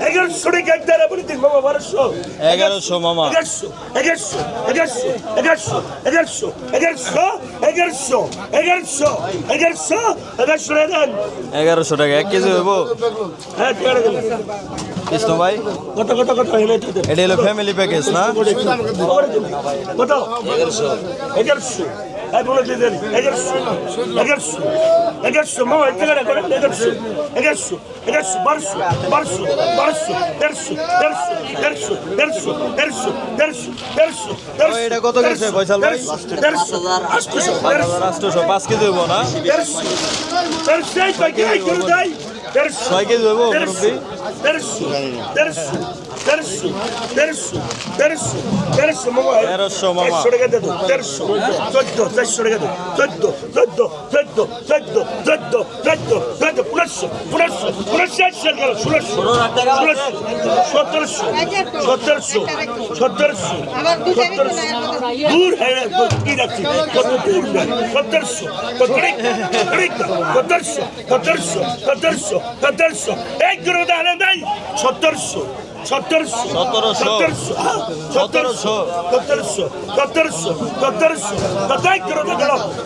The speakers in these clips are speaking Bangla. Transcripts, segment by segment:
এগারোশো টাকা এক দ্বারা বলে দিন বাবা বারোশো এগারোশো মামা এগারোশো এগারোশো এগারোশো এগারোশো এগারোশো এগারোশো এগারোশো এগারোশো এগারোশো এগারোশো দেন এগারোশো টাকা এক কেজি হইব? হ্যাঁ কৃষ্ণ ভাই? কত কত কত এটা হলো ফ্যামিলি প্যাকেজ না? কত এগারোশো। এগারোশো। এগারোশো এগারোশো এগারোশো মামা এক টাকা করেন এগারোশো এগারোশো এগারোশো বারোশো বারোশো বারোশো দেড়শো দেড়শো দেড়শো দেড়শো দেড়শো দেড়শো দেড়শো দেড়শো এটা কত গেছে, ফয়সাল ভাই? আটশোশো দেড়শো রাষ্ট্রশো পাঁচ কেজি হইব না দেড়শো দেড়শো এই পাইকে এই Terzo. Hay que luego, terzo, terzo, terzo, terzo, terzo, terzo, terzo, mamá. ¿eh? Terzo, mamá. Terzo, regate tú, terzo. Terzo, terzo, regate. Terzo, terzo, terzo, terzo, terzo, terzo, terzo. চোদ্দ পনেরোশো পনেরোশো একশো গেল ষোলোশো ষোলোশো সতেরোশো সতেরোশো সতেরোশো সতেরোশো দূর হয়ে কি রাখছি কত দূর সতেরোশো সতেরোশো সতেরোশো সতেরোশো সতেরোশো এক করে দাঁড়ালে নাই সতেরোশো সতেরোশো সতেরোশো। সতেরোশো সতেরোশো সতেরোশো সতেরোশো সতেরোশো সতেরোশো সতেরোশো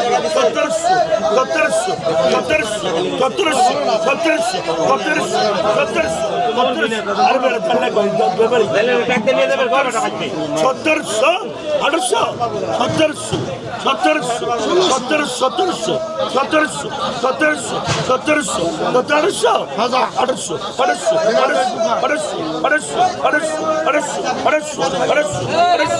সতেরোশো সতেরোশো সতেরোশো সতেরোশো সতেরোশো সতেরোশো সতেরোশো সতেরোশো সতেরোশো সতেরোশো সতেরোশো সতেরোশো সতেরোশো সতেরোশো সতেরোশো আঠারোশো আঠারোশো আঠারোশো আঠারোশো আঠারোশো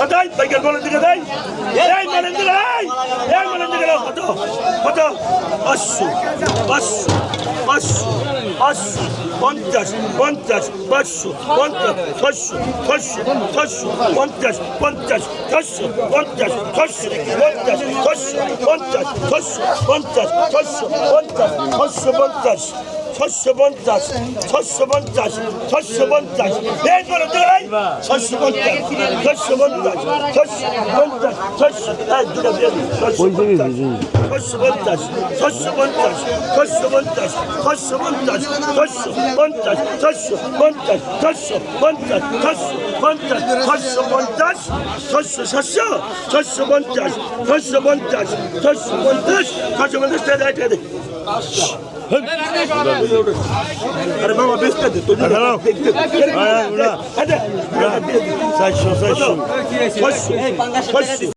কত কত কত প্যাকেট বলে দিকে দেয় এই বলে দিকে এই এই বলে দিকে দাও কত কত পাঁচশো পাঁচশো পাঁচশো পাঁচশো পঞ্চাশ পঞ্চাশ পাঁচশো পঞ্চাশ ছশো ছশো ছশো পঞ্চাশ পঞ্চাশ ছশো পঞ্চাশ ছশো পঞ্চাশ ছশো পঞ্চাশ ছশো পঞ্চাশ ছশো পঞ্চাশ ছশো পঞ্চাশ 650 650 650 Ver bana dur ay. 650 650 650 Ay dur abi. Koy da ver yüzünü. 650 650 650 650 Taş taş taş taş taş আরে বাবা বেস্ট আছে তো হ্যালো। চারশো আচ্ছা। চারশো